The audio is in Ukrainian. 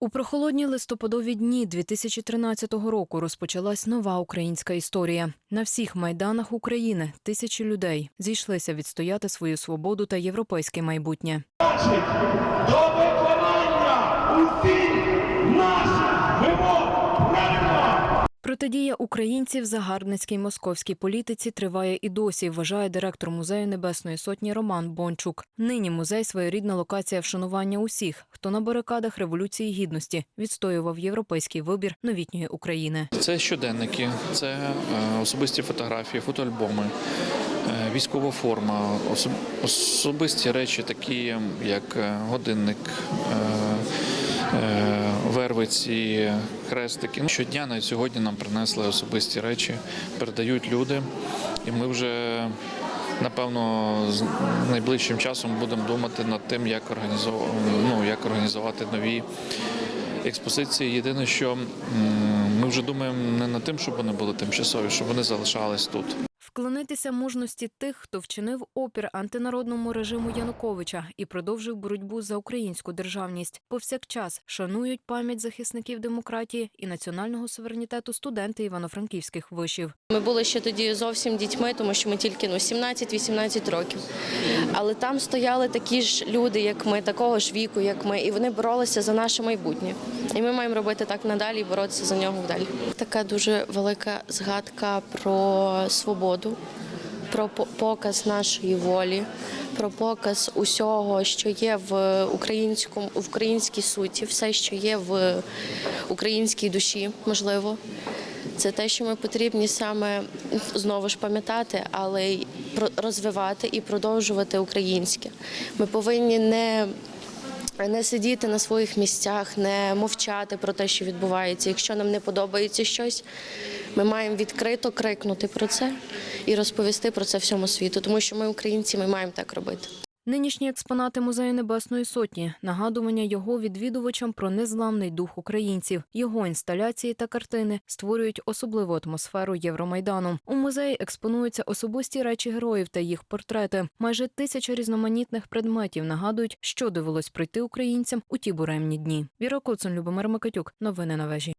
У прохолодні листопадові дні 2013 року розпочалась нова українська історія. На всіх майданах України тисячі людей зійшлися відстояти свою свободу та європейське майбутнє. до виконання усіх наших! Протидія українців загарбницькій московській політиці триває і досі, вважає директор музею Небесної Сотні Роман Бончук. Нині музей своєрідна локація вшанування усіх, хто на барикадах революції гідності відстоював європейський вибір новітньої України. Це щоденники, це е, особисті фотографії, фотоальбоми, е, військова форма, особисті речі, такі як е, годинник, вервиці, хрестики. Ну, Щодня навіть сьогодні нам принесли особисті речі, передають люди, і ми вже. Напевно, з найближчим часом будемо думати над тим, як організовувати, ну, як організувати нові експозиції. Єдине, що ми вже думаємо не над тим, щоб вони були тимчасові, щоб вони залишались тут. Вклонитися мужності тих, хто вчинив опір антинародному режиму Януковича і продовжив боротьбу за українську державність. Повсякчас шанують пам'ять захисників демократії і національного суверенітету студенти івано-франківських вишів. Ми були ще тоді зовсім дітьми, тому що ми тільки ну 17-18 років. Але там стояли такі ж люди, як ми, такого ж віку, як ми, і вони боролися за наше майбутнє. І ми маємо робити так надалі і боротися за нього вдалі. Така дуже велика згадка про свободу, про показ нашої волі, про показ усього, що є в українському в українській суті, все, що є в українській душі, можливо. Це те, що ми потрібні саме знову ж пам'ятати, але й розвивати і продовжувати українське. Ми повинні не, не сидіти на своїх місцях, не мовчати про те, що відбувається. Якщо нам не подобається щось, ми маємо відкрито крикнути про це і розповісти про це всьому світу, тому що ми українці, ми маємо так робити. Нинішні експонати музею Небесної Сотні нагадування його відвідувачам про незламний дух українців. Його інсталяції та картини створюють особливу атмосферу Євромайдану. У музеї експонуються особисті речі героїв та їх портрети. Майже тисяча різноманітних предметів нагадують, що довелось пройти українцям у ті буремні дні. Віра Коцун, Любомир Микитюк. Новини на вежі.